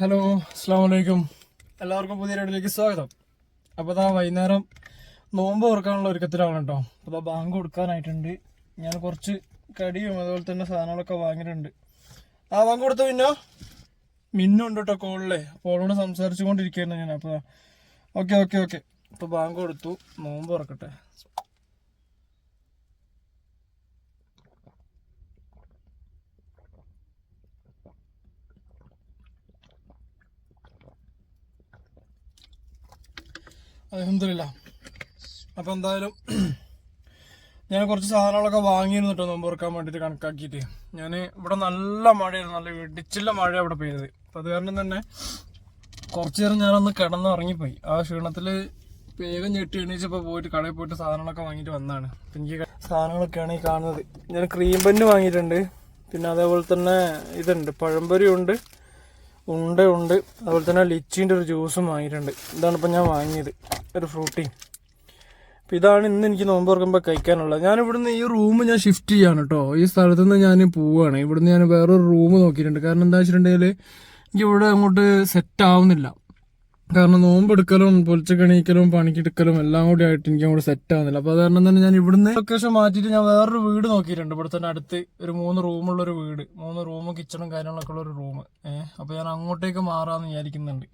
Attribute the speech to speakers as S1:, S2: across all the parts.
S1: Hello അസ്സാം വലൈക്കും എല്ലാവർക്കും പുതിയ വീഡിയോയിലേക്ക് സ്വാഗതം. അപ്പോൾ ഇതാ വൈകുന്നേരം നോമ്പ് തുറക്കാനുള്ള ഒരുക്കത്തിലാണ് കേട്ടോ അപ്പോൾ ബാങ്ക് കൊടുക്കാനായിട്ടുണ്ട്. ഞാൻ കുറച്ച് കടിയും അതുപോലെ തന്നെ സാധനങ്ങളൊക്കെ വാങ്ങിയിട്ടുണ്ട്. ആ ബാങ്ക് കൊടുത്തു മിന്നോ? മിന്നുണ്ട് കേട്ടോ കോളിലെ. കോളോട് സംസാരിച്ചു കൊണ്ടിരിക്കുകയായിരുന്നു ഞാൻ. അപ്പോൾ ഓക്കെ ഓക്കെ ഓക്കെ. അപ്പോൾ ബാങ്ക് കൊടുത്തു. നോമ്പ് തുറക്കട്ടെ. അലഹമില്ല അപ്പോൾ എന്തായാലും ഞാൻ കുറച്ച് സാധനങ്ങളൊക്കെ വാങ്ങിയിരുന്നു കേട്ടോ നോമ്പ് തുറക്കാൻ വേണ്ടിയിട്ട് കണക്കാക്കിയിട്ട്. ഞാൻ ഇവിടെ നല്ല മഴയായിരുന്നു നല്ല ഇടിച്ചില്ല മഴ അവിടെ പെയ്തത്. അപ്പം അത് കാരണം തന്നെ കുറച്ച് നേരം ഞാനൊന്ന് കിടന്ന് ഇറങ്ങിപ്പോയി ആ ക്ഷീണത്തിൽ വേഗം ഞെട്ടി എണീച്ചപ്പോൾ പോയിട്ട് കടയിൽ പോയിട്ട് സാധനങ്ങളൊക്കെ വാങ്ങിയിട്ട് വന്നതാണ് എനിക്ക് സാധനങ്ങളൊക്കെയാണ് ഈ കാണുന്നത്. ഞാൻ ക്രീം ബന്ന് വാങ്ങിയിട്ടുണ്ട്. പിന്നെ അതേപോലെ തന്നെ ഇതുണ്ട് പഴംപൊരി ഉണ്ട്. ഉണ്ട ഉണ്ട്. അതുപോലെ തന്നെ ലിച്ചീന്റെ ഒരു ജ്യൂസും വാങ്ങിയിട്ടുണ്ട്. ഇതാണ് ഇപ്പം ഞാൻ വാങ്ങിയത്. ഒരു ഫ്രൂട്ടി. അപ്പം ഇതാണ് ഇന്ന് എനിക്ക് നോമ്പ് തുറക്കുമ്പോൾ കഴിക്കാനുള്ളത്. ഞാൻ ഇവിടുന്ന് ഈ റൂം ഞാൻ ഷിഫ്റ്റ് ചെയ്യാണ് കേട്ടോ ഈ സ്ഥലത്ത് നിന്ന് ഞാൻ പോവുകയാണ് ഇവിടുന്ന് ഞാൻ വേറൊരു റൂം നോക്കിയിട്ടുണ്ട്. കാരണം എന്താ വെച്ചിട്ടുണ്ടെങ്കിൽ എനിക്ക് ഇവിടെ അങ്ങോട്ട് സെറ്റ് ആവുന്നില്ല. കാരണം നോമ്പെടുക്കലും പൊളിച്ചക്കണീക്കലും പണിക്കെടുക്കലും എല്ലാം കൂടി ആയിട്ട് എനിക്ക് അങ്ങോട്ട് സെറ്റ് ആവുന്നില്ല. അപ്പോൾ അത് കാരണം തന്നെ ഞാൻ ഇവിടുന്ന് ലൊക്കേഷൻ മാറ്റിയിട്ട് ഞാൻ വേറൊരു വീട് നോക്കിയിട്ടുണ്ട്. ഇവിടെ തന്നെ അടുത്ത് ഒരു മൂന്ന് റൂമുള്ള ഒരു വീട്. മൂന്ന് റൂമും കിച്ചണും കാര്യങ്ങളൊക്കെ ഉള്ള ഒരു റൂം ഏഹ് അപ്പോൾ ഞാൻ അങ്ങോട്ടേക്ക് മാറാമെന്ന് വിചാരിക്കുന്നുണ്ട്.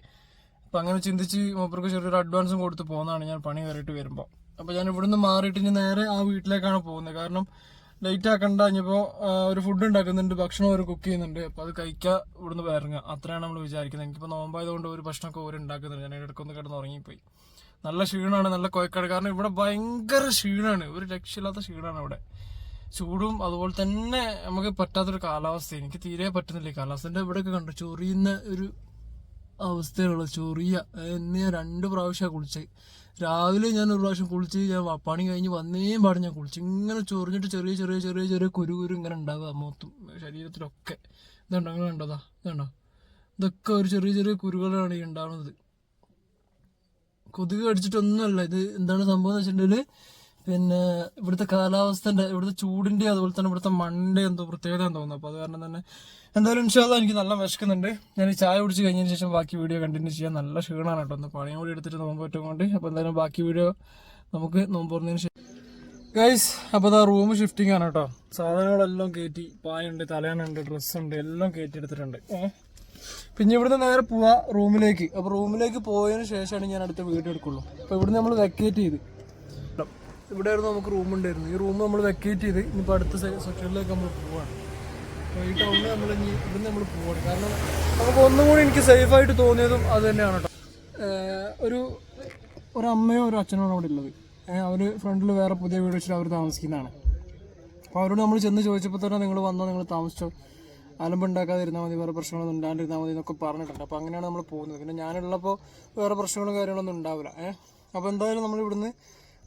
S1: അപ്പോൾ അങ്ങനെ ചിന്തിച്ച് മൂപ്പർക്ക് ചെറിയൊരു അഡ്വാൻസും കൊടുത്ത് പോകുന്നതാണ് ഞാൻ പണി കയറിയിട്ട് വരുമ്പോൾ അപ്പോൾ ഞാൻ ഇവിടുന്ന് മാറിയിട്ട് ഇനി നേരെ ആ വീട്ടിലേക്കാണ് പോകുന്നത്. കാരണം ലേറ്റ് ആക്കണ്ട ഇനിയിപ്പോൾ ഒരു ഫുഡ് ഉണ്ടാക്കുന്നുണ്ട് ഭക്ഷണം ഒരു കുക്ക് ചെയ്യുന്നുണ്ട് അപ്പോൾ അത് കഴിക്കുക ഇവിടുന്ന് ഇറങ്ങുക അത്രയാണ് നമ്മൾ വിചാരിക്കുന്നത്. എനിക്കിപ്പോൾ നോമ്പായതുകൊണ്ട് ഒരു ഭക്ഷണമൊക്കെ ഒരു ഉണ്ടാക്കുന്നുണ്ട്. ഞാൻ ഇടയ്ക്കൊന്ന് കിടന്ന് ഉറങ്ങിപ്പോയി. നല്ല ക്ഷീണമാണ് നല്ല കൊയക്കാട്. കാരണം ഇവിടെ ഭയങ്കര ക്ഷീണമാണ് ഒരു രക്ഷയില്ലാത്ത ക്ഷീണമാണ് ഇവിടെ ചൂടും അതുപോലെ തന്നെ നമുക്ക് പറ്റാത്തൊരു കാലാവസ്ഥ. എനിക്ക് തീരെ പറ്റുന്നില്ല ഈ കാലാവസ്ഥ. ഇവിടെയൊക്കെ കണ്ടു ചൊറിയുന്ന ഒരു അവസ്ഥയുള്ള ചൊറിയ. എന്നെ രണ്ട് പ്രാവശ്യമാണ് കുളിച്ചത്. രാവിലെ ഞാൻ ഒരു പ്രാവശ്യം കുളിച്ച് ഞാൻ പണി കഴിഞ്ഞ് വന്നേ പാടും ഞാൻ കുളിച്ച്. ഇങ്ങനെ ചൊറിഞ്ഞിട്ട് ചെറിയ ചെറിയ ചെറിയ ചെറിയ കുരു കുരു ഇങ്ങനെ ഉണ്ടാവുക മൊത്തം ശരീരത്തിലൊക്കെ. ഇതുണ്ടോ? അങ്ങനെ ഉണ്ടോതാ. ഇതുണ്ടോ? ഇതൊക്കെ ഒരു ചെറിയ ചെറിയ കുരുകളാണ് ഈ ഉണ്ടാവുന്നത്. കൊതുക് കടിച്ചിട്ടൊന്നുമല്ല. ഇത് എന്താണ് സംഭവം എന്ന് വെച്ചിട്ടുണ്ടെങ്കിൽ പിന്നെ ഇവിടുത്തെ കാലാവസ്ഥന്റെ ഇവിടുത്തെ ചൂടിന്റെ അതുപോലെ തന്നെ ഇവിടുത്തെ മണ്ണിന്റെ എന്തോ പ്രത്യേകത എന്ന് തോന്നുന്നു. അപ്പോൾ അത് കാരണം തന്നെ എന്തായാലും ഇൻഷാല്ല എനിക്ക് നല്ല വിശക്കുന്നുണ്ട്. ഞാൻ ചായ കുടിച്ച് കഴിഞ്ഞതിന് ശേഷം ബാക്കി വീഡിയോ കണ്ടിന്യൂ ചെയ്യാൻ നല്ല ക്ഷീണമാണ് കേട്ടോ. ഒന്ന് പണിയും കൂടി എടുത്തിട്ട് നോമ്പ് പറ്റും കൊണ്ട്. അപ്പോൾ എന്തായാലും ബാക്കി വീഡിയോ നമുക്ക് നോമ്പ് തുറന്നതിന് ശേഷം ഗൈസ് അപ്പോൾ അതാ റൂം ഷിഫ്റ്റിംഗ് ആണ് കേട്ടോ. സാധനങ്ങളെല്ലാം കയറ്റി പായുണ്ട് തലയണുണ്ട് ഡ്രസ്സുണ്ട് എല്ലാം കയറ്റി എടുത്തിട്ടുണ്ട്. പിന്നെ ഇവിടുന്ന് നേരെ പോവാ റൂമിലേക്ക് അപ്പോൾ റൂമിലേക്ക് പോയതിന് ശേഷമാണ് ഞാൻ അടുത്ത വീഡിയോ എടുക്കുള്ളൂ. അപ്പോൾ ഇവിടുന്ന് നമ്മൾ വെക്കേറ്റ് ചെയ്ത്. ഇവിടെ ആയിരുന്നു നമുക്ക് റൂം ഉണ്ടായിരുന്നു ഈ റൂം നമ്മൾ വെക്കേറ്റ് ചെയ്ത് ഇനിയിപ്പോൾ അടുത്ത സെക്ഷനിലേക്ക് നമ്മൾ പോവാണ്. അപ്പോൾ ഈ ടൗണിൽ നമ്മൾ ഇനി ഇവിടുന്ന് നമ്മൾ പോവാണ്. കാരണം നമുക്ക് ഒന്നും കൂടി എനിക്ക് സേഫായിട്ട് തോന്നിയതും അത് തന്നെയാണ് കേട്ടോ. ഒരു ഒരു അമ്മയോ ഒരു അച്ഛനോ അവിടെ ഉള്ളത്. അവർ ഫ്രണ്ടിൽ വേറെ പുതിയ വീട് വെച്ചിട്ട് അവർ താമസിക്കുന്നതാണ്. അപ്പോൾ അവരോട് നമ്മൾ ചെന്ന് ചോദിച്ചപ്പോൾ തന്നെ നിങ്ങൾ വന്നോ നിങ്ങൾ താമസിച്ചോ? അലമ്പുണ്ടാക്കാതിരുന്നാൽ മതി വേറെ പ്രശ്നങ്ങളൊന്നും ഉണ്ടാണ്ടിരുന്നാൽ മതി എന്നൊക്കെ പറഞ്ഞിട്ടുണ്ട്. അപ്പോൾ അങ്ങനെയാണ് നമ്മൾ പോകുന്നത്. പിന്നെ ഞാനുള്ളപ്പോൾ വേറെ പ്രശ്നങ്ങളും കാര്യങ്ങളൊന്നും ഉണ്ടാവില്ല. ഏഹ് അപ്പോൾ എന്തായാലും നമ്മൾ ഇവിടുന്ന്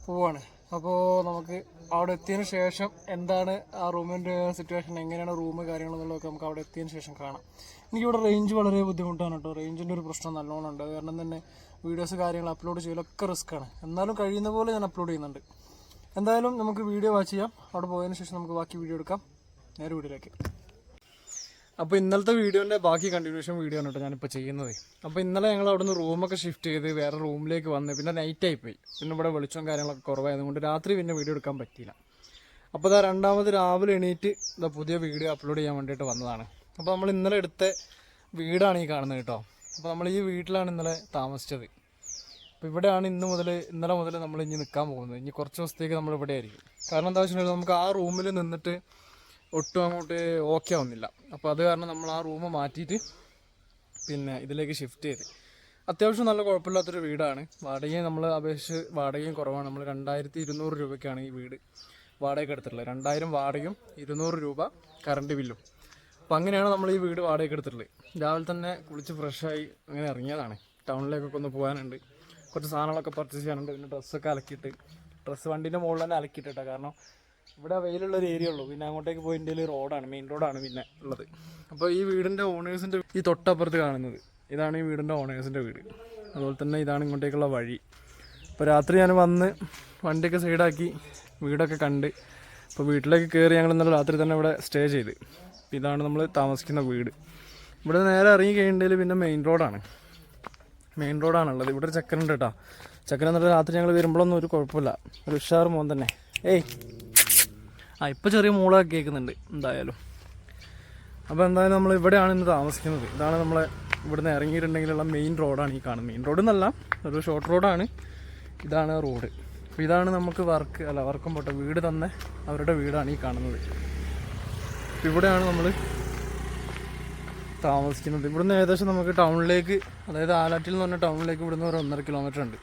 S1: പോവാണ്. അപ്പോൾ നമുക്ക് അവിടെ എത്തിയതിന് ശേഷം എന്താണ് ആ റൂമിന്റെ സിറ്റുവേഷൻ എങ്ങനെയാണ് റൂം കാര്യങ്ങളെന്നുള്ളതൊക്കെ നമുക്ക് അവിടെ എത്തിയതിന് ശേഷം കാണാം. എനിക്കിവിടെ റേഞ്ച് വളരെ ബുദ്ധിമുട്ടാണ് കേട്ടോ. റേഞ്ചിന്റെ ഒരു പ്രശ്നം നല്ലോണം ഉണ്ട്. കാരണം തന്നെ വീഡിയോസ് കാര്യങ്ങൾ അപ്ലോഡ് ചെയ്യലൊക്കെ റിസ്ക്കാണ് എന്നാലും കഴിയുന്ന പോലെ ഞാൻ അപ്ലോഡ് ചെയ്യുന്നുണ്ട്. എന്തായാലും നമുക്ക് വീഡിയോ വാച്ച് ചെയ്യാം. അവിടെ പോയതിന് ശേഷം നമുക്ക് ബാക്കി വീഡിയോ എടുക്കാം. നേരെ വീഡിയോയിലേക്ക് അപ്പോൾ ഇന്നലത്തെ വീഡിയോന്റെ ബാക്കി കണ്ടിന്യൂഷൻ വീഡിയോ ആണ് കേട്ടോ ഞാനിപ്പോൾ ചെയ്യുന്നത്. അപ്പോൾ ഇന്നലെ ഞങ്ങൾ അവിടെ നിന്ന് റൂമൊക്കെ ഷിഫ്റ്റ് ചെയ്ത് വേറെ റൂമിലേക്ക് വന്ന് പിന്നെ നൈറ്റ് ആയി പോയി പിന്നെ ഇവിടെ വെളിച്ചവും കാര്യങ്ങളൊക്കെ കുറവായതുകൊണ്ട് രാത്രി പിന്നെ വീഡിയോ എടുക്കാൻ പറ്റിയില്ല. അപ്പോൾ ഇതാ രണ്ടാമത് രാവിലെ എണീറ്റ് ഇതാ പുതിയ വീഡിയോ അപ്ലോഡ് ചെയ്യാൻ വേണ്ടിയിട്ട് വന്നതാണ്. അപ്പോൾ നമ്മൾ ഇന്നലെ എടുത്ത വീടാണ് ഈ കാണുന്നത് കേട്ടോ. അപ്പോൾ നമ്മൾ ഈ വീട്ടിലാണ് ഇന്നലെ താമസിച്ചത്. അപ്പോൾ ഇവിടെയാണ് ഇന്ന് മുതൽ ഇന്നലെ മുതൽ നമ്മൾ ഇനി നിൽക്കാൻ പോകുന്നത്. ഇനി കുറച്ച് ദിവസത്തേക്ക് നമ്മൾ ഇവിടെ ആയിരിക്കും. കാരണം എന്താ വെച്ചിട്ടുണ്ടെങ്കിൽ നമുക്ക് ആ റൂമിൽ നിന്നിട്ട് ഒട്ടും അങ്ങോട്ട് ഓക്കെ ആവുന്നില്ല. അപ്പോൾ അത് കാരണം നമ്മൾ ആ റൂം മാറ്റിയിട്ട് പിന്നെ ഇതിലേക്ക് ഷിഫ്റ്റ് ചെയ്ത്. അത്യാവശ്യം നല്ല കുഴപ്പമില്ലാത്തൊരു വീടാണ്. വാടകയും നമ്മൾ അപേക്ഷിച്ച് വാടകയും കുറവാണ്. നമ്മൾ രണ്ടായിരത്തി ഇരുന്നൂറ് രൂപയ്ക്കാണ് ഈ വീട് വാടകയ്ക്ക് എടുത്തിട്ടുള്ളത്. രണ്ടായിരം വാടകയും ഇരുന്നൂറ് രൂപ കറണ്ട് ബില്ലും അപ്പോൾ അങ്ങനെയാണ് നമ്മൾ ഈ വീട് വാടകയ്ക്ക് എടുത്തിട്ടുള്ളത്. രാവിലെ തന്നെ കുളിച്ച് ഫ്രഷായി അങ്ങനെ ഇറങ്ങിയതാണ്. ടൗണിലേക്കൊക്കെ ഒന്ന് പോകാനുണ്ട്. കുറച്ച് സാധനങ്ങളൊക്കെ പർച്ചേസ് ചെയ്യാനുണ്ട്. പിന്നെ ഡ്രസ്സൊക്കെ അലക്കിയിട്ട്. ഡ്രസ്സ് വണ്ടീന്റെ മുകളിൽ തന്നെ അലക്കിയിട്ടിട്ടാണ് കാരണം ഇവിടെ വെയിലുള്ള ഒരു ഏരിയ ഉള്ളൂ. പിന്നെ അങ്ങോട്ടേക്ക് പോയി ഇന്ത്യയിൽ റോഡാണ് മെയിൻ റോഡാണ് പിന്നെ ഉള്ളത്. അപ്പോൾ ഈ വീടിന്റെ ഓണേഴ്സിന്റെ ഈ തൊട്ടപ്പുറത്ത് കാണുന്നത് ഇതാണ് ഈ വീടിന്റെ ഓണേഴ്സിന്റെ വീട്. അതുപോലെ തന്നെ ഇതാണ് ഇങ്ങോട്ടേക്കുള്ള വഴി. അപ്പോൾ രാത്രി ഞാൻ വന്ന് വണ്ടിയൊക്കെ സൈഡാക്കി വീടൊക്കെ കണ്ട് അപ്പോൾ വീട്ടിലേക്ക് കയറി ഞങ്ങൾ ഇന്നലെ രാത്രി തന്നെ ഇവിടെ സ്റ്റേ ചെയ്ത്. ഇതാണ് നമ്മൾ താമസിക്കുന്ന വീട്. ഇവിടെ നേരെ ഇറങ്ങി കഴിയുന്നതിൽ പിന്നെ മെയിൻ റോഡാണ് മെയിൻ റോഡാണുള്ളത് ഇവിടെ ഒരു ചക്കരണ്ട് കേട്ടോ. ചെക്കൻ എന്നിട്ട് രാത്രി ഞങ്ങൾ വരുമ്പോഴൊന്നും ഒരു കുഴപ്പമില്ല. ഒരു ഉഷാർ മോൻ തന്നെ. ഏയ് ആ ഇപ്പോൾ ചെറിയ മൂളൊക്കെ കേൾക്കുന്നുണ്ട് എന്തായാലും. അപ്പോൾ എന്തായാലും നമ്മൾ ഇവിടെയാണ് ഇന്ന് താമസിക്കുന്നത്. ഇതാണ് നമ്മളെ ഇവിടുന്ന് ഇറങ്ങിയിട്ടുണ്ടെങ്കിലുള്ള മെയിൻ റോഡാണ് ഈ കാണുന്നത്. മെയിൻ റോഡ് എന്നല്ല ഒരു ഷോർട്ട് റോഡാണ് ഇതാണ് റോഡ് അപ്പോൾ ഇതാണ് നമുക്ക് വർക്ക് അല്ല വർക്കും പോട്ടെ വീട് തന്നെ അവരുടെ വീടാണ് ഈ കാണുന്നത്. ഇവിടെയാണ് നമ്മൾ താമസിക്കുന്നത്. ഇവിടുന്ന് ഏകദേശം നമുക്ക് ടൗണിലേക്ക് അതായത് ആലാറ്റിൽ എന്ന് പറഞ്ഞ ടൗണിലേക്ക് ഇവിടുന്ന് ഒരു ഒന്നര കിലോമീറ്റർ ഉണ്ട്.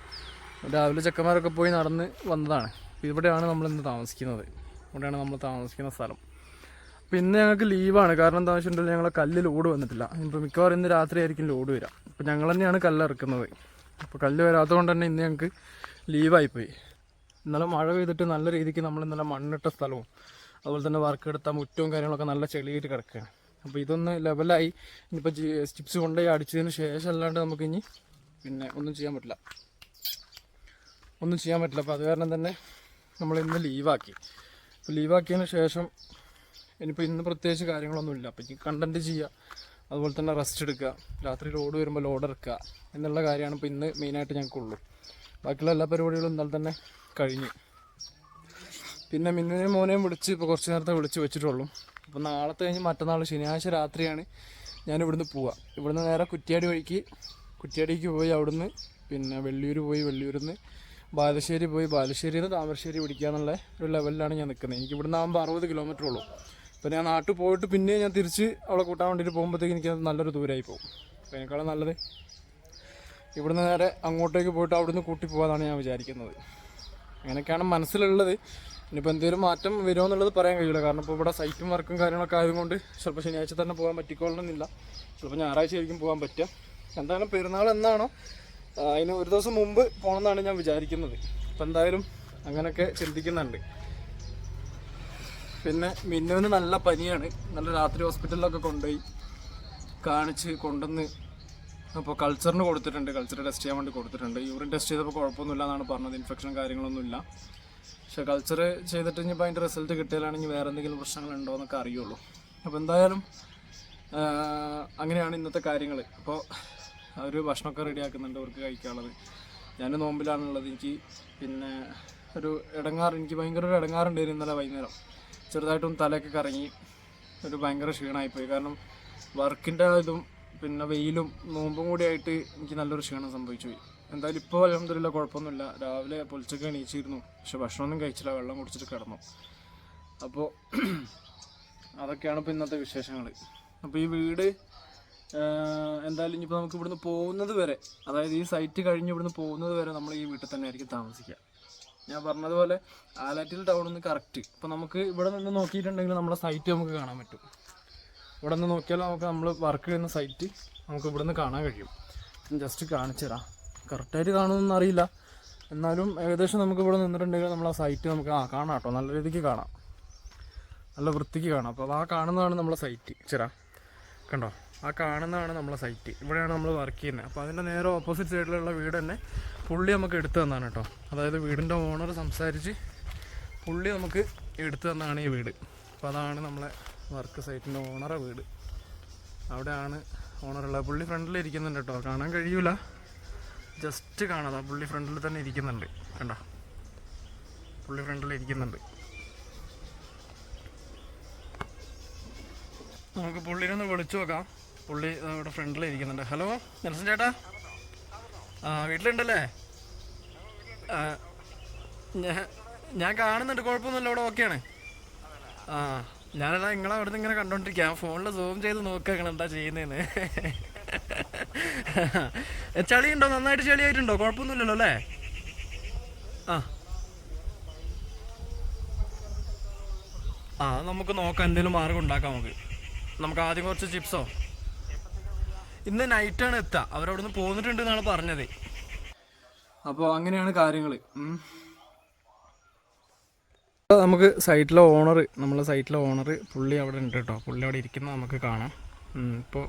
S1: രാവിലെ ചെക്കന്മാരൊക്കെ പോയി നടന്ന് വന്നതാണ്. ഇവിടെയാണ് നമ്മൾ ഇന്ന് താമസിക്കുന്നത്. ഇവിടെയാണ് നമ്മൾ താമസിക്കുന്ന സ്ഥലം. അപ്പോൾ ഇന്ന് ഞങ്ങൾക്ക് ലീവാണ്. കാരണം എന്താ വെച്ചിട്ടുണ്ടെങ്കിൽ ഞങ്ങളെ കല്ല് ലോഡ് വന്നിട്ടില്ല. ഇപ്പോൾ മിക്കവാറും ഇന്ന് രാത്രി ആയിരിക്കും ലോഡ് വരാം അപ്പോൾ ഞങ്ങൾ തന്നെയാണ് കല്ല് ഇറക്കുന്നത്. അപ്പോൾ കല്ല് വരാത്തതുകൊണ്ട് തന്നെ ഇന്ന് ഞങ്ങൾക്ക് ലീവായിപ്പോയി ഇന്നലെ മഴ പെയ്തിട്ട് നല്ല രീതിക്ക് നമ്മൾ ഇന്നലെ മണ്ണിട്ട സ്ഥലവും അതുപോലെ തന്നെ വർക്ക് എടുത്ത മുറ്റവും കാര്യങ്ങളൊക്കെ നല്ല ചെളിയിട്ട് കിടക്കുകയാണ്. അപ്പോൾ ഇതൊന്ന് ലെവലായി ഇനിയിപ്പോൾ സ്റ്റിപ്സ് കൊണ്ടുപോയി അടിച്ചതിന് ശേഷം അല്ലാണ്ട് നമുക്ക് ഇനി പിന്നെ ഒന്നും ചെയ്യാൻ പറ്റില്ല. ഒന്നും ചെയ്യാൻ പറ്റില്ല. അപ്പോൾ അത് കാരണം തന്നെ നമ്മൾ ഇന്ന് ലീവാക്കി അപ്പോൾ ലീവാക്കിയതിന് ശേഷം ഇനിയിപ്പോൾ ഇന്ന് പ്രത്യേകിച്ച് കാര്യങ്ങളൊന്നുമില്ല. അപ്പോൾ ഇനി കണ്ടന്റ് ചെയ്യുക അതുപോലെ തന്നെ റെസ്റ്റ് എടുക്കുക. രാത്രി ലോഡ് വരുമ്പോൾ ലോഡ് ഇറക്കുക. എന്നുള്ള കാര്യമാണ് ഇപ്പോൾ ഇന്ന് മെയിനായിട്ട് ഞങ്ങൾക്കുള്ളൂ. ബാക്കിയുള്ള എല്ലാ പരിപാടികളും ഇന്നലെ തന്നെ കഴിഞ്ഞു. പിന്നെ മിന്നിനെയും മോനെയും വിളിച്ച് ഇപ്പോൾ കുറച്ച് നേരത്തെ വിളിച്ച് വെച്ചിട്ടുള്ളൂ. അപ്പോൾ നാളത്തെ കഴിഞ്ഞ് മറ്റന്നാൾ ശനിയാഴ്ച രാത്രിയാണ് ഞാൻ ഇവിടുന്ന് പോവുക ഇവിടുന്ന് നേരെ കുറ്റ്യാടി വഴിക്ക്. കുറ്റ്യാടിക്ക് പോയി അവിടുന്ന് പിന്നെ വെള്ളിയൂർ പോയി വെള്ളിയൂരിൽ നിന്ന് ബാലുശ്ശേരി പോയി ബാലുശ്ശേരിയിൽ നിന്ന് താമരശ്ശേരി പിടിക്കുക എന്നുള്ള ഒരു ലെവലിലാണ് ഞാൻ നിൽക്കുന്നത്. എനിക്ക് ഇവിടുന്ന് ആകുമ്പോൾ അറുപത് കിലോമീറ്റർ ഉള്ളൂ. അപ്പോൾ ഞാൻ നാട്ടിൽ പോയിട്ട് പിന്നെ ഞാൻ തിരിച്ച് അവളെ കൂട്ടാൻ വേണ്ടിയിട്ട് പോകുമ്പോഴത്തേക്ക് എനിക്ക് നല്ലൊരു ദൂരമായി പോകും. അപ്പോൾ അതിനേക്കാളും നല്ലത് ഇവിടുന്ന് നേരെ അങ്ങോട്ടേക്ക് പോയിട്ട് അവിടുന്ന് കൂട്ടി പോകാനാണ് ഞാൻ വിചാരിക്കുന്നത്. അങ്ങനെയൊക്കെയാണ് മനസ്സിലുള്ളത്. ഇനിയിപ്പോൾ എന്തെങ്കിലും മാറ്റം വരുമോ എന്നുള്ളത് പറയാൻ കഴിയില്ല. കാരണം ഇപ്പോൾ ഇവിടെ സൈറ്റും വർക്കും കാര്യങ്ങളൊക്കെ ആയതുകൊണ്ട് ചിലപ്പോൾ ശനിയാഴ്ച തന്നെ പോകാൻ പറ്റിക്കോളണമെന്നില്ല ചിലപ്പോൾ ഞായറാഴ്ച ആയിരിക്കും പോകാൻ പറ്റുക. എന്തായാലും പെരുന്നാൾ എന്നാണോ അതിന് ഒരു ദിവസം മുമ്പ് പോകണമെന്നാണ് ഞാൻ വിചാരിക്കുന്നത്. അപ്പം എന്തായാലും അങ്ങനെയൊക്കെ ചിന്തിക്കുന്നുണ്ട്. പിന്നെ മിന്നുവിന് നല്ല പനിയാണ്. നല്ല രാത്രി ഹോസ്പിറ്റലിലൊക്കെ കൊണ്ടുപോയി കാണിച്ച് കൊണ്ടുവന്ന് അപ്പോൾ കൾച്ചറിന് കൊടുത്തിട്ടുണ്ട്. കൾച്ചർ ടെസ്റ്റ് ചെയ്യാൻ വേണ്ടി കൊടുത്തിട്ടുണ്ട്. യൂറിൻ ടെസ്റ്റ് ചെയ്തപ്പോൾ കുഴപ്പമൊന്നുമില്ല എന്നാണ് പറഞ്ഞത്. ഇൻഫെക്ഷൻ കാര്യങ്ങളൊന്നുമില്ല. പക്ഷേ കൾച്ചർ ചെയ്തിട്ട് ഇനിയിപ്പോൾ അതിന്റെ റിസൾട്ട് കിട്ടിയാലാണെങ്കിൽ വേറെ എന്തെങ്കിലും പ്രശ്നങ്ങളുണ്ടോ എന്നൊക്കെ അറിയുള്ളൂ. അപ്പോൾ എന്തായാലും അങ്ങനെയാണ് ഇന്നത്തെ കാര്യങ്ങൾ അപ്പോൾ അവർ ഭക്ഷണമൊക്കെ റെഡിയാക്കുന്നുണ്ട് അവർക്ക് കഴിക്കാനുള്ളത്. ഞാൻ നോമ്പിലാണുള്ളത്. എനിക്ക് പിന്നെ ഒരു ഇടങ്ങാറ് എനിക്ക് ഭയങ്കര ഒരു ഇടങ്ങാറുണ്ടായിരുന്നു ഇന്നലെ വൈകുന്നേരം. ചെറുതായിട്ടൊന്ന് തലയൊക്കെ കറങ്ങി ഒരു ഭയങ്കര ക്ഷീണമായിപ്പോയി. കാരണം വർക്കിന്റെ ഇതും പിന്നെ വെയിലും നോമ്പും കൂടി ആയിട്ട് എനിക്ക് നല്ലൊരു ക്ഷീണം സംഭവിച്ചു പോയി എന്തായാലും ഇപ്പോൾ അലഹമില്ല കുഴപ്പമൊന്നുമില്ല. രാവിലെ പൊളിച്ചൊക്കെ എണീച്ചിരുന്നു. പക്ഷെ ഭക്ഷണമൊന്നും കഴിച്ചില്ല. വെള്ളം കുടിച്ചിട്ട് കിടന്നു. അപ്പോൾ അതൊക്കെയാണ് ഇപ്പോൾ ഇന്നത്തെ വിശേഷങ്ങൾ. അപ്പോൾ ഈ വീട് എന്തായാലും ഇനിയിപ്പോൾ നമുക്ക് ഇവിടുന്ന് പോകുന്നത് വരെ അതായത് ഈ സൈറ്റ് കഴിഞ്ഞ് ഇവിടുന്ന് പോകുന്നത് വരെ നമ്മൾ ഈ വീട്ടിൽ തന്നെ ആയിരിക്കും താമസിക്കുക. ഞാൻ പറഞ്ഞതുപോലെ ആലാറ്റിൽ ടൗണിൽ നിന്ന് കറക്റ്റ് ഇപ്പോൾ നമുക്ക് ഇവിടെ നിന്ന് നോക്കിയിട്ടുണ്ടെങ്കിൽ നമ്മുടെ സൈറ്റ് നമുക്ക് കാണാൻ പറ്റും. ഇവിടെ നിന്ന് നോക്കിയാൽ നമുക്ക് നമ്മൾ വർക്ക് ചെയ്യുന്ന സൈറ്റ് നമുക്ക് ഇവിടെ നിന്ന് കാണാൻ കഴിയും. ജസ്റ്റ് കാണിച്ചു തരാം. കറക്റ്റായിട്ട് കാണുമെന്ന് അറിയില്ല. എന്നാലും ഏകദേശം നമുക്ക് ഇവിടെ നിന്നിട്ടുണ്ടെങ്കിൽ നമ്മൾ ആ സൈറ്റ് നമുക്ക് ആ കാണാം കേട്ടോ. നല്ല രീതിക്ക് കാണാം. നല്ല വൃത്തിക്ക് കാണാം. അപ്പോൾ ആ കാണുന്നതാണ് നമ്മളെ സൈറ്റ് ചെറാ കണ്ടോ? ആ കാണുന്നതാണ് നമ്മളെ സൈറ്റ് ഇവിടെയാണ് നമ്മൾ വർക്ക് ചെയ്യുന്നത്. അപ്പോൾ അതിന്റെ നേരെ ഓപ്പോസിറ്റ് സൈഡിലുള്ള വീട് തന്നെ പുള്ളി നമുക്ക് എടുത്തു തന്നാണ് കേട്ടോ. അതായത് വീടിന്റെ ഓണർ സംസാരിച്ച് പുള്ളി നമുക്ക് എടുത്തു തന്നാണ് ഈ വീട്. അപ്പോൾ അതാണ് നമ്മളെ വർക്ക് സൈറ്റിന്റെ ഓണറെ വീട്. അവിടെയാണ് ഓണറുള്ളത് പുള്ളി ഫ്രണ്ടിൽ ഇരിക്കുന്നുണ്ട് കേട്ടോ. കാണാൻ കഴിയൂല. ജസ്റ്റ് കാണാം പുള്ളി ഫ്രണ്ടിൽ തന്നെ ഇരിക്കുന്നുണ്ട്. കണ്ടോ? പുള്ളി ഫ്രണ്ടിൽ ഇരിക്കുന്നുണ്ട്. നമുക്ക് പുള്ളിനൊന്ന് വിളിച്ചു നോക്കാം. പുള്ളി ഇവിടെ ഫ്രണ്ടിൽ ഇരിക്കുന്നുണ്ട്. ഹലോ നെൽസൺ ചേട്ടാ? ആ വീട്ടിലുണ്ടല്ലേ? ഞാൻ ഞാൻ കാണുന്നുണ്ട് കുഴപ്പമൊന്നുമില്ല ഇവിടെ ഓക്കെയാണ് ആ ഞാനെല്ലാം നിങ്ങളെ അവിടെ നിന്ന് ഇങ്ങനെ കണ്ടോണ്ടിരിക്കാം. ഫോണിൽ സൂം ചെയ്ത് നോക്കുക എന്താ ചെയ്യുന്നതെന്ന് ചളി ഉണ്ടോ നന്നായിട്ട് ചളിയായിട്ടുണ്ടോ? കുഴപ്പമൊന്നുമില്ലല്ലോ അല്ലേ? ആ. ആ നമുക്ക് നോക്കാം. എന്തെങ്കിലും മാർഗം ഉണ്ടാക്കാം നമുക്ക്. നമുക്ക് ആദ്യം കുറച്ച് ചിപ്സോ ഇന്ന് നൈറ്റാണ് എത്തുക അവരവിടെ നിന്ന് പോന്നിട്ടുണ്ട് എന്നാണ് പറഞ്ഞത്. അപ്പോൾ അങ്ങനെയാണ് കാര്യങ്ങൾ നമുക്ക് സൈറ്റിലെ ഓണർ നമ്മളെ സൈറ്റിലെ ഓണർ പുള്ളി അവിടെ ഉണ്ട് കേട്ടോ പുള്ളി അവിടെ ഇരിക്കുന്നത് നമുക്ക് കാണാം. ഇപ്പോൾ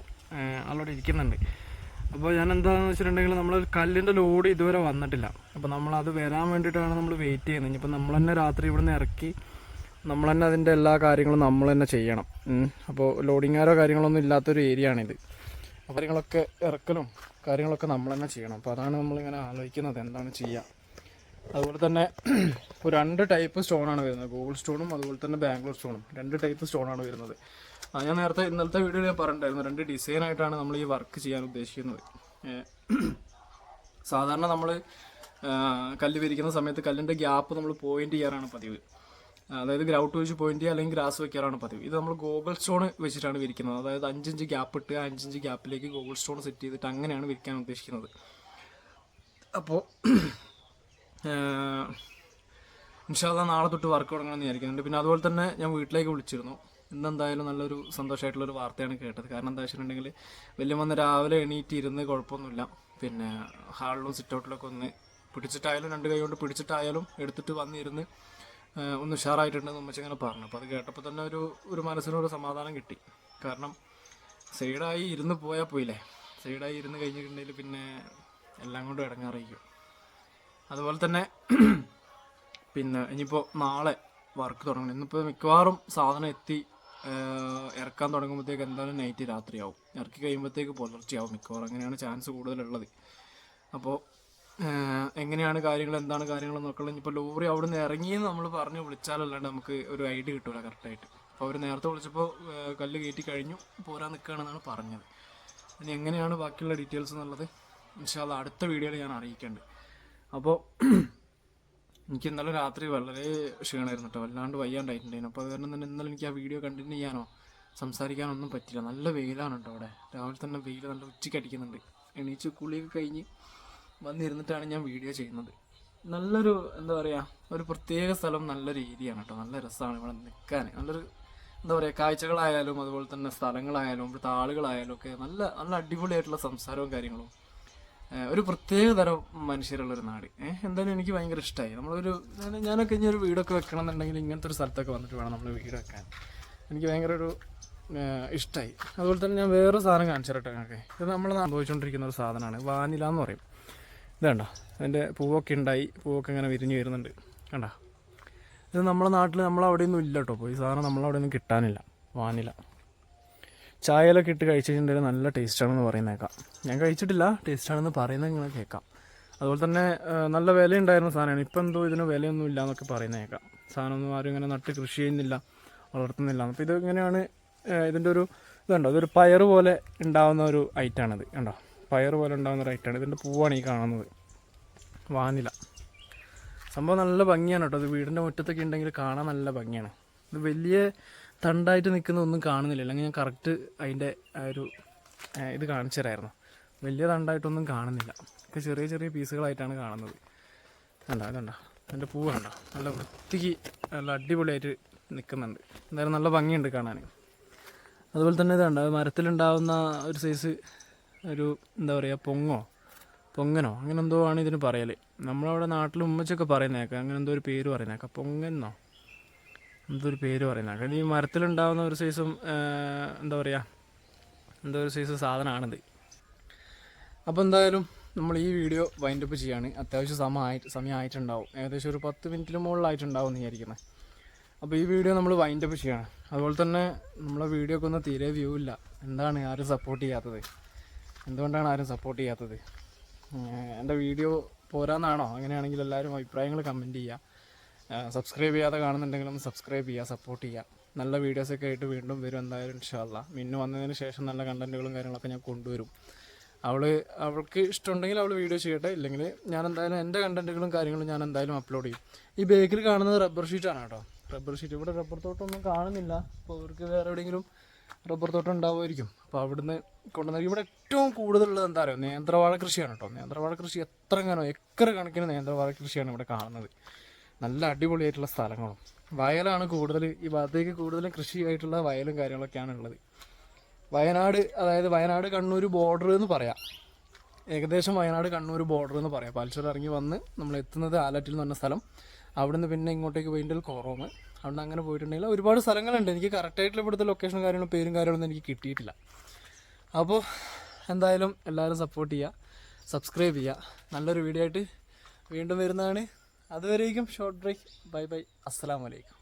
S1: ആളവിടെ ഇരിക്കുന്നുണ്ട്. അപ്പോൾ ഞാൻ എന്താണെന്ന് വെച്ചിട്ടുണ്ടെങ്കിൽ നമ്മൾ കല്ലിന്റെ ലോഡ് ഇതുവരെ വന്നിട്ടില്ല. അപ്പോൾ നമ്മൾ അത് വരാൻ വേണ്ടിയിട്ടാണ് നമ്മൾ വെയിറ്റ് ചെയ്യുന്നത്. ഇനിയിപ്പോൾ നമ്മൾ തന്നെ രാത്രി ഇവിടെ നിന്ന് ഇറക്കി നമ്മൾ തന്നെ അതിന്റെ എല്ലാ കാര്യങ്ങളും നമ്മൾ തന്നെ ചെയ്യണം. അപ്പോൾ ലോഡിങ്ങാരോ കാര്യങ്ങളൊന്നും ഇല്ലാത്തൊരു ഏരിയ ആണിത്. കാര്യങ്ങളൊക്കെ ഇറക്കലും കാര്യങ്ങളൊക്കെ നമ്മൾ തന്നെ ചെയ്യണം. അപ്പോൾ അതാണ് നമ്മളിങ്ങനെ ആലോചിക്കുന്നത് എന്താണ് ചെയ്യുക അതുപോലെ തന്നെ രണ്ട് ടൈപ്പ് സ്റ്റോണാണ് വരുന്നത്. ഗൂഗിൾ സ്റ്റോണും അതുപോലെ തന്നെ ബാംഗ്ലൂർ സ്റ്റോണും. രണ്ട് ടൈപ്പ് സ്റ്റോണാണ് വരുന്നത്. ആ ഞാൻ നേരത്തെ ഇന്നലത്തെ വീഡിയോയിൽ ഞാൻ പറഞ്ഞിട്ടുണ്ടായിരുന്നു. രണ്ട് ഡിസൈനായിട്ടാണ് നമ്മൾ ഈ വർക്ക് ചെയ്യാൻ ഉദ്ദേശിക്കുന്നത്. സാധാരണ നമ്മൾ കല്ല് വിരിക്കുന്ന സമയത്ത് കല്ലിന്റെ ഗ്യാപ്പ് നമ്മൾ പോയിന്റ് ചെയ്യാറാണ് പതിവ്. അതായത് ഗ്രൗട്ട് വെച്ച് പോയിന്റ് അല്ലെങ്കിൽ ഗ്രാസ് വെക്കാറാണ് പതിവ്. ഇത് നമ്മൾ ഗോഗിൾ സ്റ്റോൺ വെച്ചിട്ടാണ് വിരിക്കുന്നത്. അതായത് അഞ്ചിഞ്ച് ഗ്യാപ്പ് ഇട്ട് അഞ്ചഞ്ച് ഗ്യാപ്പിലേക്ക് ഗോഗിൾ സ്റ്റോൺ സെറ്റ് ചെയ്തിട്ട് അങ്ങനെയാണ് വിരിക്കാൻ ഉദ്ദേശിക്കുന്നത്. അപ്പോൾ ഇൻഷാല്ല നാളെ തൊട്ട് വർക്ക് തുടങ്ങണമെന്ന് വിചാരിക്കുന്നുണ്ട്. പിന്നെ അതുപോലെ തന്നെ ഞാൻ വീട്ടിലേക്ക് വിളിച്ചിരുന്നു. ഇന്നെന്തായാലും നല്ലൊരു സന്തോഷമായിട്ടുള്ളൊരു വാർത്തയാണ് കേട്ടത്. കാരണം എന്താ വെച്ചിട്ടുണ്ടെങ്കിൽ വലിയ രാവിലെ എണീറ്റ് ഇരുന്ന് കുഴപ്പമൊന്നുമില്ല. പിന്നെ ഹാളിലും സിറ്റൗട്ടിലൊക്കെ ഒന്ന് പിടിച്ചിട്ടായാലും രണ്ട് കൈ കൊണ്ട് പിടിച്ചിട്ടായാലും എടുത്തിട്ട് വന്നിരുന്ന് ഒന്ന് ഉഷാറായിട്ടുണ്ടെന്ന് ഉമ്മച്ചിങ്ങനെ പറഞ്ഞു. അപ്പോൾ അത് കേട്ടപ്പോൾ തന്നെ ഒരു ഒരു മനസ്സിനൊരു സമാധാനം കിട്ടി. കാരണം സൈഡായി ഇരുന്ന് പോയാൽ പോയില്ലേ? സൈഡായി ഇരുന്ന് കഴിഞ്ഞിട്ടുണ്ടെങ്കിൽ പിന്നെ എല്ലാം കൊണ്ടും ഇടങ്ങാറിയിക്കും അതുപോലെ തന്നെ പിന്നെ ഇനിയിപ്പോൾ നാളെ വർക്ക് തുടങ്ങണം. ഇന്നിപ്പോൾ മിക്കവാറും സാധനം എത്തി ഇറക്കാൻ തുടങ്ങുമ്പോഴത്തേക്ക് എന്തായാലും നൈറ്റ് രാത്രിയാവും. ഇറക്കി കഴിയുമ്പോഴത്തേക്ക് പുലർച്ചയാവും. മിക്കവാറും അങ്ങനെയാണ് ചാൻസ് കൂടുതലുള്ളത്. അപ്പോൾ എങ്ങനെയാണ് കാര്യങ്ങൾ എന്താണ് കാര്യങ്ങൾ എന്നൊക്കെ ഇപ്പോൾ ലോറി അവിടെ നിന്ന് ഇറങ്ങിയെന്ന് നമ്മൾ പറഞ്ഞ് വിളിച്ചാലല്ലാണ്ട് നമുക്ക് ഒരു ഐഡിയ കിട്ടൂല കറക്റ്റായിട്ട്. അപ്പോൾ അവർ നേരത്തെ വിളിച്ചപ്പോൾ കല്ല് കയറ്റി കഴിഞ്ഞു. പോരാൻ നിൽക്കുകയാണെന്നാണ് പറഞ്ഞത്. ഇനി എങ്ങനെയാണ് ബാക്കിയുള്ള ഡീറ്റെയിൽസ് എന്നുള്ളത്? ഇൻഷാല്ല അടുത്ത വീഡിയോയിൽ ഞാൻ അറിയിക്കേണ്ടത് അപ്പോൾ എനിക്ക് ഇന്നലെ രാത്രി വളരെ ക്ഷീണമായിരുന്നു കേട്ടോ വല്ലാണ്ട് വയ്യാണ്ടായിട്ടുണ്ടായിരുന്നു. അപ്പോൾ അത് കാരണം തന്നെ ഇന്നലെ എനിക്ക് ആ വീഡിയോ കണ്ടിന്യൂ ചെയ്യാനോ സംസാരിക്കാനൊന്നും പറ്റില്ല. നല്ല വെയിലാണ് കേട്ടോ അവിടെ. രാവിലെ തന്നെ വെയിൽ നല്ല ഉച്ചയ്ക്ക് അടിക്കുന്നുണ്ട്. എണീച്ച് കുളിയൊക്കെ കഴിഞ്ഞ് വന്നിരുന്നിട്ടാണ് ഞാൻ വീഡിയോ ചെയ്യുന്നത്. നല്ലൊരു എന്താ പറയുക ഒരു പ്രത്യേക സ്ഥലം നല്ലൊരു ഏരിയയാണ് കേട്ടോ നല്ല രസമാണ് ഇവിടെ നിൽക്കാൻ നല്ലൊരു എന്താ പറയുക കാഴ്ചകളായാലും അതുപോലെ തന്നെ സ്ഥലങ്ങളായാലും ഇവിടുത്തെ ആളുകളായാലും ഒക്കെ നല്ല നല്ല അടിപൊളിയായിട്ടുള്ള സംസാരവും കാര്യങ്ങളും. ഒരു പ്രത്യേക തരം മനുഷ്യരുള്ളൊരു നാട്. എന്തായാലും എനിക്ക് ഭയങ്കര ഇഷ്ടമായി നമ്മളൊരു ഞാനൊക്കെ ഇനി ഒരു വീടൊക്കെ വെക്കണം എന്നുണ്ടെങ്കിൽ ഇങ്ങനത്തെ ഒരു സ്ഥലത്തൊക്കെ വന്നിട്ട് വേണം നമ്മൾ വീട് വെക്കാൻ. എനിക്ക് ഭയങ്കര ഒരു ഇഷ്ടമായി അതുപോലെ തന്നെ ഞാൻ വേറെ സാധനം കാണിച്ചു തരട്ടെ ഇത് നമ്മൾ അനുഭവിച്ചുകൊണ്ടിരിക്കുന്ന ഒരു സാധനമാണ്. വാനില എന്ന് പറയും. ഇത് കണ്ടോ അതിന്റെ പൂവൊക്കെ ഉണ്ടായി. പൂവൊക്കെ ഇങ്ങനെ വിരിഞ്ഞ് വരുന്നുണ്ട്. കണ്ടോ? ഇത് നമ്മുടെ നാട്ടിൽ നമ്മളവിടെയൊന്നും ഇല്ല കേട്ടോ ഈ സാധനം നമ്മളവിടെ ഒന്നും കിട്ടാനില്ല. വാനില ചായയിലൊക്കെ ഇട്ട് കഴിച്ചിട്ടുണ്ടെങ്കിൽ നല്ല ടേസ്റ്റാണെന്ന് പറയുന്നേക്കാം. ഞാൻ കഴിച്ചിട്ടില്ല. ടേസ്റ്റാണെന്ന് പറയുന്നത് ഇങ്ങനെ കേൾക്കാം. അതുപോലെ തന്നെ നല്ല വില ഉണ്ടായിരുന്ന സാധനമാണ്. ഇപ്പം എന്തോ ഇതിന് വിലയൊന്നും ഇല്ല എന്നൊക്കെ പറയുന്നേക്കാം. സാധനമൊന്നും ആരും ഇങ്ങനെ നട്ട് കൃഷി ചെയ്യുന്നില്ല വളർത്തുന്നില്ല. അപ്പോൾ ഇത് ഇങ്ങനെയാണ് ഇതിന്റെ ഒരു ഇതുണ്ടോ? ഇതൊരു പയർ പോലെ ഉണ്ടാവുന്ന ഒരു ഐറ്റാണിത് കണ്ടോ? പയർ പോലെ ഉണ്ടാകുന്ന റൈറ്റാണ് ഇതിന്റെ പൂവാണ് ഈ കാണുന്നത്. വാനില. സംഭവം നല്ല ഭംഗിയാണ് കേട്ടോ. ഇത് വീടിന്റെ മുറ്റത്തൊക്കെ ഉണ്ടെങ്കിൽ കാണാൻ നല്ല ഭംഗിയാണ്. ഇത് വലിയ തണ്ടായിട്ട് നിൽക്കുന്ന ഒന്നും കാണുന്നില്ല. അല്ലെങ്കിൽ ഞാൻ കറക്റ്റ് അതിന്റെ ഒരു ഇത് കാണിച്ചു തരായിരുന്നു. വലിയ തണ്ടായിട്ടൊന്നും കാണുന്നില്ല. ഒക്കെ ചെറിയ ചെറിയ പീസുകളായിട്ടാണ് കാണുന്നത്. കണ്ടോ അതുണ്ട അതിന്റെ പൂവ് കണ്ടോ നല്ല വൃത്തിക്ക് നല്ല അടിപൊളിയായിട്ട് നിൽക്കുന്നുണ്ട്. എന്തായാലും നല്ല ഭംഗിയുണ്ട് കാണാൻ. അതുപോലെ തന്നെ ഇതുണ്ട് മരത്തിലുണ്ടാകുന്ന ഒരു സൈസ് ഒരു എന്താ പറയുക പൊങ്ങോ? പൊങ്ങനോ? അങ്ങനെ എന്തോ ആണ് ഇതിന് പറയൽ നമ്മളവിടെ നാട്ടിൽ ഉമ്മച്ചൊക്കെ പറയുന്നേക്ക അങ്ങനെ എന്തോ ഒരു പേര് പറയുന്നേക്ക പൊങ്ങനോ എന്തോ ഒരു പേര് പറയുന്നേക്ക ഈ മരത്തിലുണ്ടാവുന്ന ഒരു സൈസും എന്താ പറയുക എന്തോ ഒരു സൈസ് സാധനമാണിത്. അപ്പോൾ എന്തായാലും നമ്മൾ ഈ വീഡിയോ വൈൻഡ് അപ്പ് ചെയ്യാണ്. അത്യാവശ്യം സമയമായിട്ട് സമയമായിട്ടുണ്ടാവും. ഏകദേശം ഒരു പത്ത് മിനിറ്റിന് മുകളിലായിട്ടുണ്ടാവും എന്ന് വിചാരിക്കുന്നത് അപ്പോൾ ഈ വീഡിയോ നമ്മൾ വൈൻഡ് അപ്പ് ചെയ്യാണ്. അതുപോലെ തന്നെ നമ്മളെ വീഡിയോക്കൊന്നും തീരെ വ്യൂ ഇല്ല. എന്താണ് ആരും സപ്പോർട്ട് ചെയ്യാത്തത്? എന്തുകൊണ്ടാണ് ആരും സപ്പോർട്ട് ചെയ്യാത്തത്? എന്റെ വീഡിയോ പോരാന്നാണോ? അങ്ങനെയാണെങ്കിൽ എല്ലാവരും അഭിപ്രായങ്ങൾ കമന്റ് ചെയ്യുക സബ്സ്ക്രൈബ് ചെയ്യാതെ കാണുന്നുണ്ടെങ്കിൽ ഒന്ന് സബ്സ്ക്രൈബ് ചെയ്യുക സപ്പോർട്ട് ചെയ്യുക നല്ല വീഡിയോസൊക്കെ ആയിട്ട് വീണ്ടും വരും എന്തായാലും ഇൻഷാല്ല മിന്നു വന്നതിന് ശേഷം നല്ല കണ്ടന്റുകളും കാര്യങ്ങളൊക്കെ ഞാൻ കൊണ്ടുവരും. അവൾ അവൾക്ക് ഇഷ്ടമുണ്ടെങ്കിൽ അവൾ വീഡിയോ ചെയ്യട്ടെ. ഇല്ലെങ്കിൽ ഞാൻ എന്തായാലും എന്റെ കണ്ടന്റുകളും കാര്യങ്ങളും ഞാൻ എന്തായാലും അപ്ലോഡ് ചെയ്യും. ഈ ബേക്കിൽ കാണുന്നത് റബ്ബർ ഷീറ്റാണ് കേട്ടോ. റബ്ബർ ഷീറ്റ് ഇവിടെ റബ്ബർ തോട്ടമൊന്നും കാണുന്നില്ല. അപ്പോൾ അവർക്ക് വേറെ എവിടെയെങ്കിലും റബ്ബർ തോട്ടം ഉണ്ടാവുമായിരിക്കും. അപ്പോൾ അവിടുന്ന് കൊണ്ടുവന്ന ഇവിടെ ഏറ്റവും കൂടുതലുള്ളത് എന്താ പറയുക നേന്ത്രവാഴ കൃഷിയാണ് കേട്ടോ നേന്ത്രവാഴ കൃഷി എത്ര കനോ എക്കർ കണക്കിന് നേന്ത്രവാഴ കൃഷിയാണ് ഇവിടെ കാണുന്നത്. നല്ല അടിപൊളിയായിട്ടുള്ള സ്ഥലങ്ങളും. വയലാണ് കൂടുതൽ ഈ ഭാഗത്തേക്ക് കൂടുതലും കൃഷിയായിട്ടുള്ള വയലും കാര്യങ്ങളൊക്കെയാണ് ഉള്ളത്. വയനാട് അതായത് വയനാട് കണ്ണൂർ ബോർഡർ എന്ന് പറയാം. ഏകദേശം വയനാട് കണ്ണൂർ ബോർഡർ എന്ന് പറയാം. പാൽച്ചോർ ഇറങ്ങി വന്ന് നമ്മൾ എത്തുന്നത് ആലറ്റിൽ എന്ന് പറഞ്ഞ സ്ഥലം. അവിടുന്ന് പിന്നെ ഇങ്ങോട്ടേക്ക് പോയിട്ടുണ്ടെങ്കിൽ കോറോമ്. അവിടുന്ന് അങ്ങനെ പോയിട്ടുണ്ടെങ്കിൽ ഒരുപാട് സ്ഥലങ്ങളുണ്ട്. എനിക്ക് കറക്റ്റായിട്ടുള്ള ഇവിടുത്തെ ലൊക്കേഷനും കാര്യങ്ങളും പേരും കാര്യങ്ങളൊന്നും എനിക്ക് കിട്ടിയിട്ടില്ല. അപ്പോൾ എന്തായാലും എല്ലാവരും സപ്പോർട്ട് ചെയ്യുക സബ്സ്ക്രൈബ് ചെയ്യുക. നല്ലൊരു വീഡിയോ ആയിട്ട് വീണ്ടും വരുന്നതാണ്. അതുവരേക്കും ഷോർട്ട് ബ്രേക്ക് ബൈ ബൈ അസ്സലാമലൈക്കും